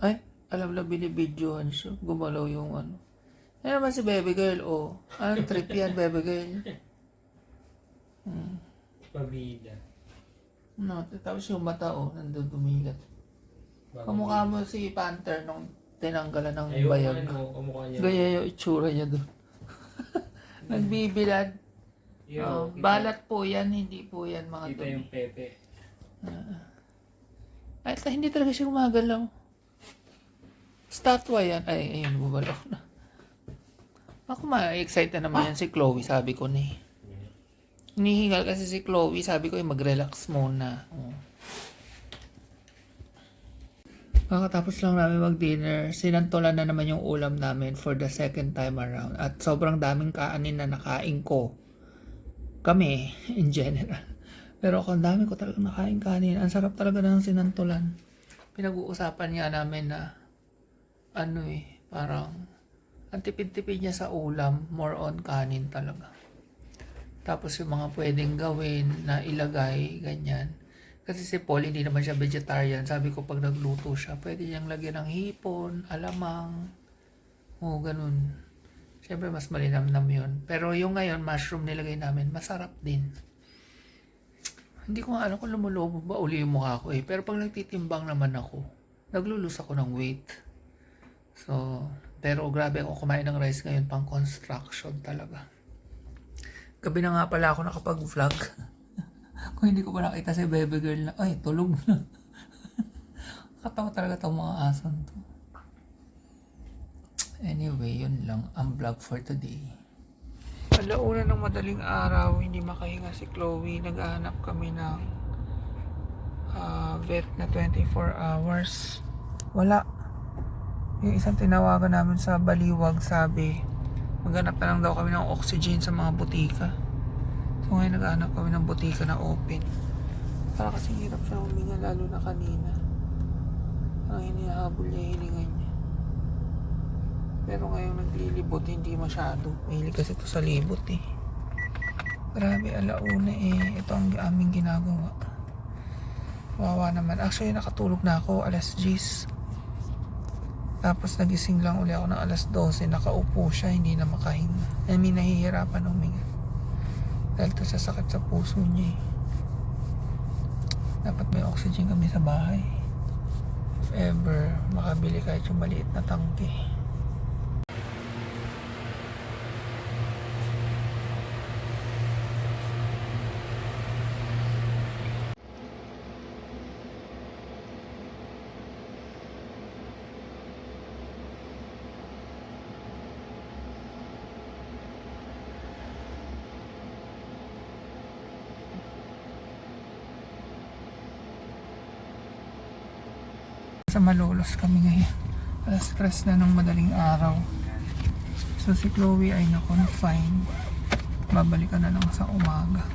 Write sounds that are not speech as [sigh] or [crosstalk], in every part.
Ay, alam na binibidyohan siya. Gumalaw yung ano. Yan naman si baby girl, oh. Anong trip yan, baby girl? Pabida. No, tapos yung mata, oh, nandun tumilat. Kamukha mo si Panther nung tinanggalan ng Ayun, bayag. ano, kamukha niya. Gaya yung itsura niya doon. [laughs] Nagbibilad. Yung, Oh, kita- balat po yan, hindi po yan mga Kita yung pepe. Ay, ta- hindi talaga siya gumagalaw. Statwa yan. Ay, ayun, bumalaw na. Ako ma-excite na naman yan si Chloe, sabi ko ni. Hinihingal kasi si Chloe, sabi ko eh, mag-relax muna. Oh. Pagkatapos lang namin mag-dinner, sinantolan na naman yung ulam namin for the second time around. At sobrang daming kaanin na nakain ko. Kami, in general. Pero ako, ang dami ko talaga nakain kanin. Ang sarap talaga ng sinantulan. Pinag-uusapan nga namin na, ano eh, parang, ang tipid-tipid niya sa ulam, more on kanin talaga. Tapos yung mga pwedeng gawin na ilagay, ganyan. Kasi si Paul, hindi naman siya vegetarian. Sabi ko, pag nagluto siya, pwede niyang lagyan ng hipon, alamang, o ganun. Siyempre, mas malinamnam yun. Pero yung ngayon, mushroom nilagay namin, masarap din. Hindi ko alam kung lumulobo ba uli yung mukha ko eh. Pero pag nagtitimbang naman ako, naglulus ako ng weight. So, pero grabe ako kumain ng rice ngayon pang construction talaga. Gabi na nga pala ako nakapag-vlog. [laughs] Kung hindi ko pa nakita si baby girl na, ay, tulog na. [laughs] Katawa talaga itong mga asan to. Anyway, yun lang ang vlog for today. Alauna ng madaling araw, hindi makahinga si Chloe. Naghahanap kami ng ah, vet na 24 hours. Wala. Yung isang tinawagan namin sa Baliwag, sabi, maghanap na lang daw kami ng oxygen sa mga butika. So ngayon naghahanap kami ng butika na open. Para kasi hirap siya huminga lalo na kanina. Parang hinihabol niya hininga niya. Pero ngayong naglilibot, hindi masyado. Mahilig kasi ito sa libot eh. Grabe, alauna eh. Ito ang aming ginagawa. Wawa naman. Actually, nakatulog na ako alas 10. Tapos nagising lang uli ako ng alas 12. Nakaupo siya, hindi na makahinga. I mean, nahihirapan huminga. Dahil to sa sakit sa puso niya eh. Dapat may oxygen kami sa bahay. If ever, makabili kahit yung maliit na tangke. Sa Malolos kami ngayon. Alas stress na ng madaling araw. So si Chloe ay na-confine. Babalikan na lang sa umaga.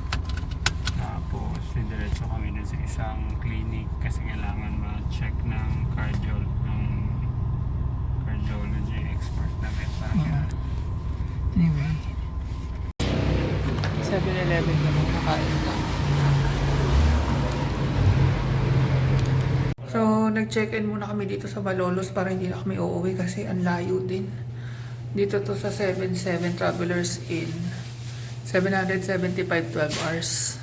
Tapos, diretso kami na sa isang clinic kasi kailangan ma-check ng cardio ng cardiology expert na vet para Yeah. Anyway. 7-Eleven kami nakain ka. So, nag-check-in muna kami dito sa Malolos para hindi na kami uuwi kasi ang layo din. Dito to sa 77 Travelers Inn. 775 12 hours.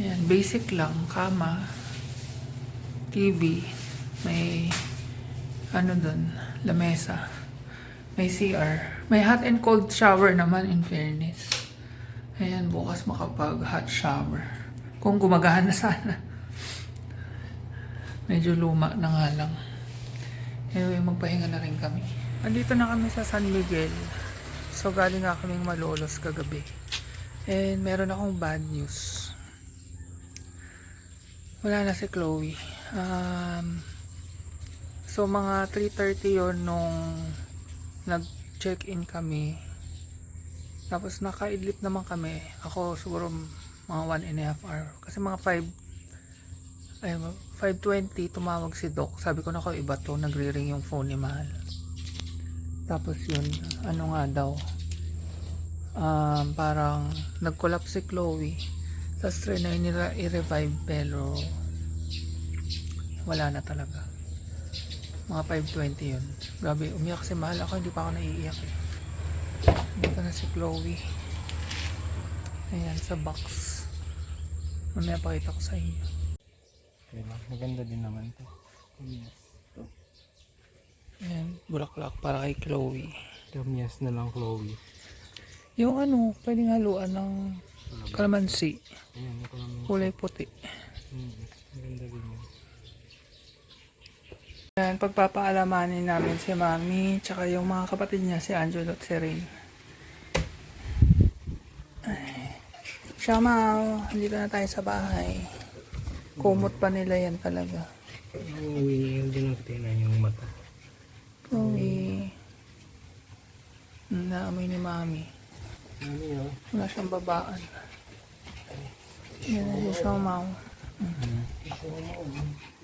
Ayan, basic lang. Kama, TV, may ano dun, lamesa, may CR. May hot and cold shower naman in fairness. Ayan, bukas makapag hot shower. Kung gumagana sana. Medyo luma na nga lang. Anyway, magpahinga na rin kami. Andito na kami sa San Miguel. So, galing nga kaming malolos kagabi. And meron akong bad news. Wala na si Chloe. Um, so, mga 3.30 yon nung nag-check-in kami. Tapos, nakaidlip naman kami. Ako, siguro mga 1 and a half hour. Kasi mga 5 ay 5.20 tumawag si Doc. Sabi ko na ko iba to. Nagre-ring yung phone ni Mahal. Tapos yun, ano nga daw. Um, parang nag-collapse si Chloe. Tapos try na nila i-revive pero wala na talaga. Mga 5.20 yun. Grabe, umiyak si mahal ako. Hindi pa ako naiiyak eh. Dito na si Chloe. Ayan, sa box. Mamaya pakita ko sa inyo. Diba? Maganda din naman to. Yes. Ayan, bulaklak para kay Chloe. Yes na lang, Chloe. Yung ano, pwedeng haluan ng kalamansi. Ayan, ito naman. Kulay puti. Hmm. Maganda din yun. Ayan, pagpapaalamanin namin si Mami, tsaka yung mga kapatid niya, si Angelo at si Rain. Ay. Siya Mau, dito na tayo sa bahay. Kumot pa nila yan talaga. Uwi, hindi lang tingnan yung mata. Uwi. Naamoy ni Mami. Ano yun? Wala siyang babaan. Yan na si Xiaomao.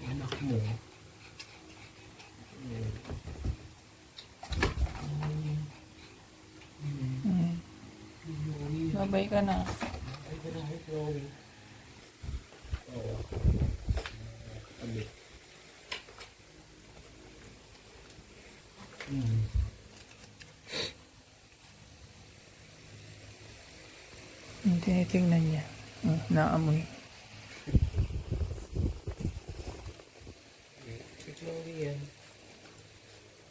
Anak mo. Mm. Babay ka na. Mm, Tinitingnan niya. Mm, naamoy. Si Chloe yan.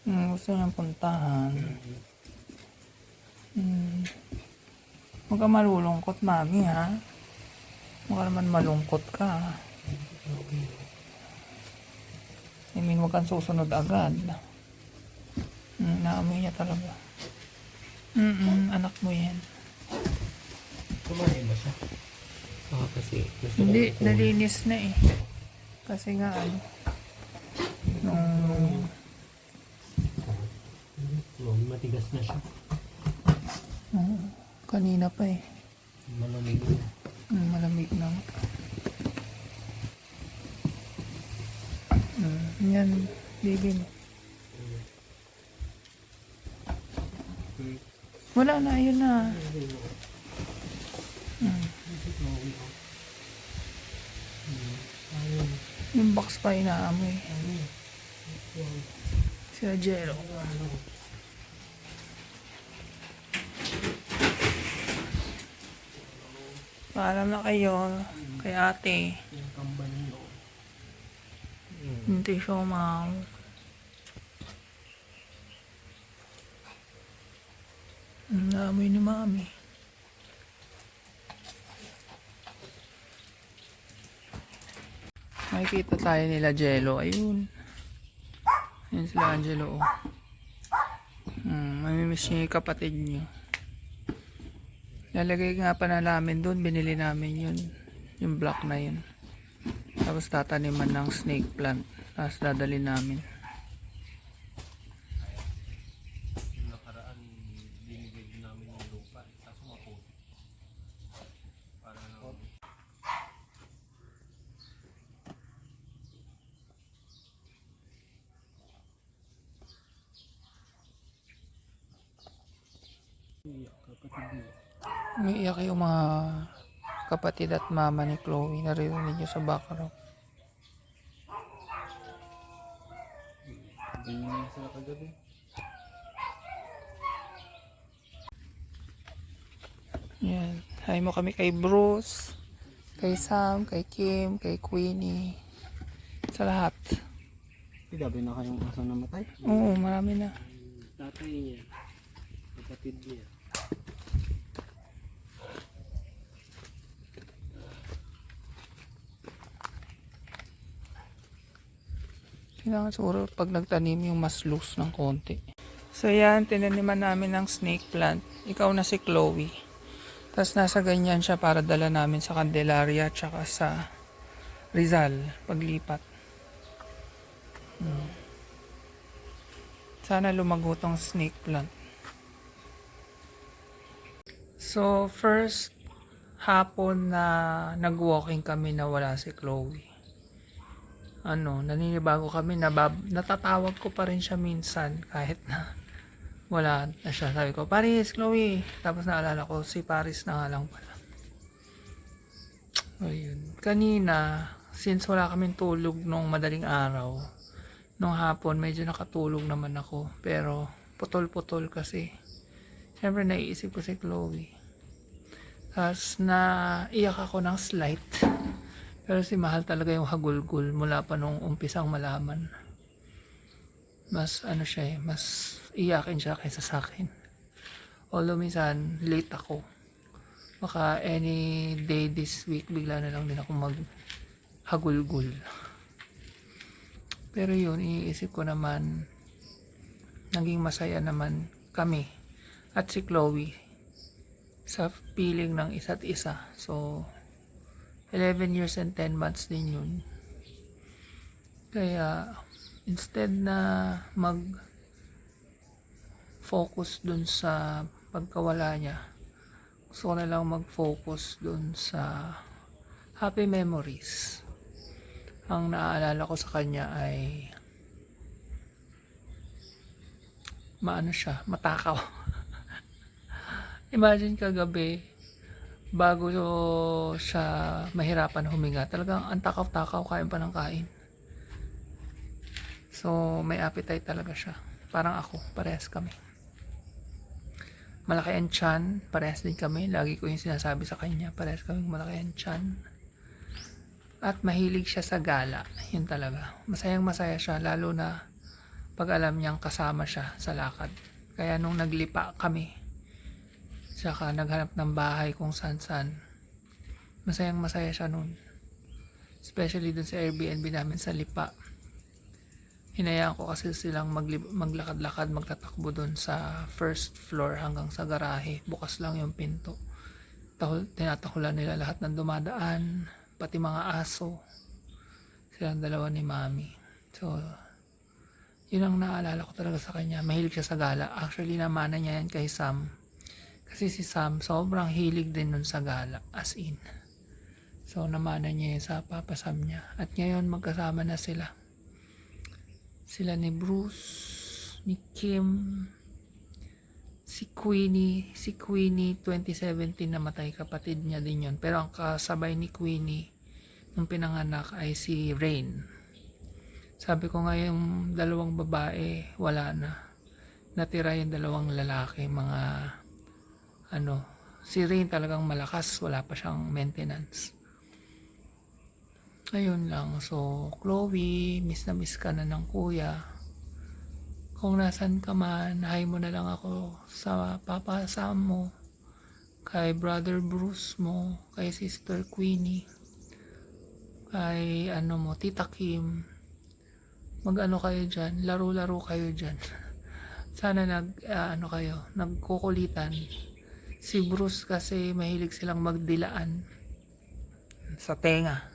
Mm, gusto niyang puntahan. Mm. Huwag ka malulungkot, mami, ha? Ka naman malungkot ka. I mean, huwag kang susunod agad. Mm, naamoy niya talaga. Mm anak mo yan. Kumain ba siya? Baka kasi gusto Hindi, nalinis na eh. Kasi nga ano, nung Chloe, matigas na siya. nung kanina pa eh. Malamig na. Mm, malamig na. Mm, yan, baby mo. Wala na, ayun na. Mm. Yung box pa inaamoy. Si Ajero. Paalam na kayo kay ate. Hindi siya umang. Naamoy ni mami. Makikita tayo nila Jello. Ayun. Ayun sila Angelo. Oh. Hmm, mamimiss niyo yung kapatid niyo. Lalagay nga pa na namin doon. Binili namin yun. Yung block na yun. Tapos tataniman ng snake plant. Tapos dadali namin. Yung nakaraan, binigay din namin yung lupa. Tapos maputi. Para lang. Iyak, kapatid niya. Umiiyak yung mga kapatid at mama ni Chloe. Naririnig nyo sa background. Ganyan sila kagabi. Yan. Hi mo kami kay Bruce, kay Sam, kay Kim, kay Queenie. Sa lahat. Dabi na kayong aso namatay? Oo, marami na. Tatay niya. Kapatid niya. Kailangan siguro pag nagtanim yung mas loose ng konti. So yan, tinaniman namin ng snake plant. Ikaw na si Chloe. Tapos nasa ganyan siya para dala namin sa Candelaria tsaka sa Rizal paglipat. Hmm. Sana lumago tong snake plant. So first hapon na nag-walking kami na wala si Chloe ano, naninibago kami, nabab, natatawag ko pa rin siya minsan kahit na wala na siya. Sabi ko, Paris, Chloe. Tapos naalala ko, si Paris na nga lang pala. Ayun. Kanina, since wala kaming tulog nung madaling araw, nung hapon medyo nakatulog naman ako pero putol-putol kasi syempre naiisip ko si Chloe tapos na iyak ako ng slight pero si Mahal talaga yung hagulgul mula pa nung umpisang malaman. Mas ano siya eh mas iyakin siya kaysa sa akin. Although minsan late ako. Baka any day this week bigla na lang din ako mag hagulgul pero yun, iniisip ko naman, naging masaya naman kami at si Chloe sa piling ng isa't isa. So, 11 years and 10 months din yun. Kaya, instead na mag focus dun sa pagkawala niya, gusto ko na lang mag-focus dun sa happy memories ang naaalala ko sa kanya ay maano siya, matakaw. [laughs] Imagine kagabi, bago siya mahirapan huminga, talagang ang takaw-takaw, kain pa ng kain. So, may appetite talaga siya. Parang ako, parehas kami. Malaki ang tiyan, parehas din kami. Lagi ko yung sinasabi sa kanya, parehas kami malaki ang tiyan. At mahilig siya sa gala. Yun talaga. Masayang masaya siya, lalo na pag alam niyang kasama siya sa lakad. Kaya nung naglipa kami, saka naghanap ng bahay kung saan saan, masayang masaya siya nun. Especially dun sa Airbnb namin sa Lipa. Hinayaan ko kasi silang maglakad-lakad, magtatakbo dun sa first floor hanggang sa garahe. Bukas lang yung pinto. Tahul, tinatakulan nila lahat ng dumadaan, pati mga aso. Silang dalawa ni Mami. So, yun ang naalala ko talaga sa kanya. Mahilig siya sa gala. Actually, namana niya yan kay Sam. Kasi si Sam, sobrang hilig din nun sa gala. As in. So, namana niya sa Papa Sam niya. At ngayon, magkasama na sila. Sila ni Bruce, ni Kim, si Queenie. Si Queenie, 2017 namatay. Kapatid niya din yun. Pero ang kasabay ni Queenie, nung pinanganak ay si Rain. Sabi ko nga yung dalawang babae, wala na. Natira yung dalawang lalaki, mga ano, si Rain talagang malakas, wala pa siyang maintenance. Ayun lang. So, Chloe, miss na miss ka na ng kuya. Kung nasan ka man, hi mo na lang ako sa papa Sam mo, kay brother Bruce mo, kay sister Queenie, kay ano mo, tita Kim, mag-ano kayo dyan, laro-laro kayo dyan. [laughs] Sana nag, ah, ano kayo, nagkukulitan. Si Bruce kasi mahilig silang magdilaan sa tenga.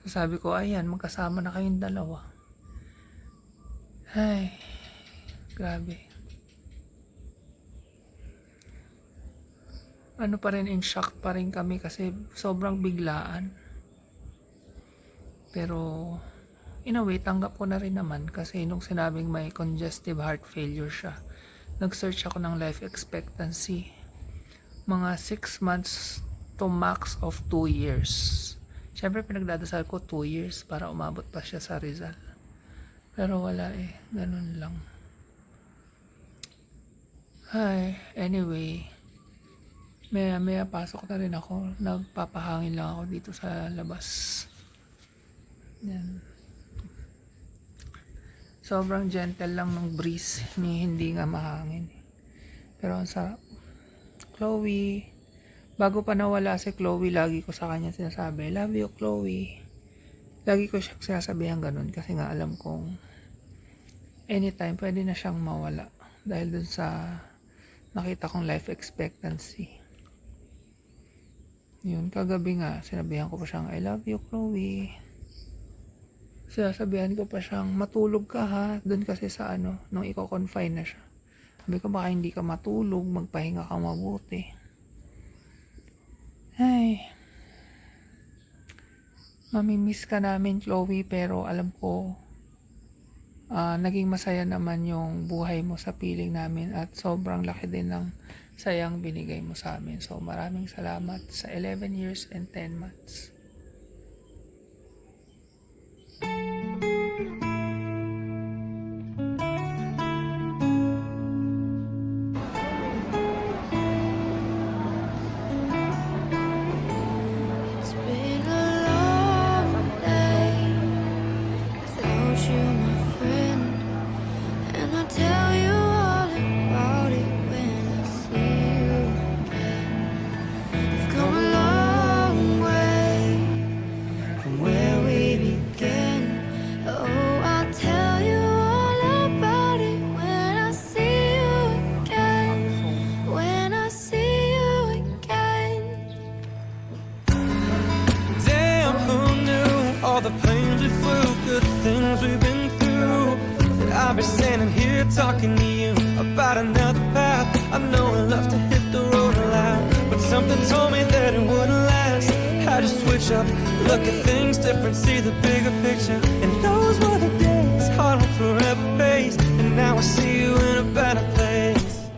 So sabi ko, ayan, magkasama na kayong dalawa. Ay, grabe. Ano pa rin, in shock pa rin kami kasi sobrang biglaan. Pero, in a way, tanggap ko na rin naman kasi nung sinabing may congestive heart failure siya, nag-search ako ng life expectancy. Mga 6 months to max of 2 years. Siyempre, pinagdadasal ko 2 years para umabot pa siya sa Rizal. Pero wala eh. Ganun lang. Hi. Anyway. Maya maya pasok na rin ako. Nagpapahangin lang ako dito sa labas. Yan. Sobrang gentle lang ng breeze. Hindi nga mahangin. Pero ang sarap. Chloe. Bago pa nawala si Chloe, lagi ko sa kanya sinasabi, love you, Chloe. Lagi ko siya sinasabihan ganun kasi nga alam kong anytime pwede na siyang mawala dahil dun sa nakita kong life expectancy. Yun, kagabi nga, sinabihan ko pa siyang, I love you, Chloe. Sinasabihan ko pa siyang, matulog ka ha. Doon kasi sa ano, nung i-confine na siya. Sabi ko, baka hindi ka matulog, magpahinga ka mabuti. Ay. Mamimiss ka namin, Chloe, pero alam ko, ah, naging masaya naman yung buhay mo sa piling namin at sobrang laki din ng sayang binigay mo sa amin. So, maraming salamat sa 11 years and 10 months. Up, look at things different, see the bigger picture. And those were the days, hard will forever pays. And now I see you in a better place.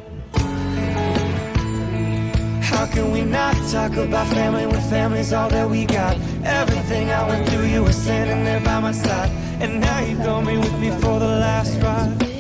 How can we not talk about family when family's all that we got? Everything I went through, you were standing there by my side. And now you're gonna be with me for the last ride.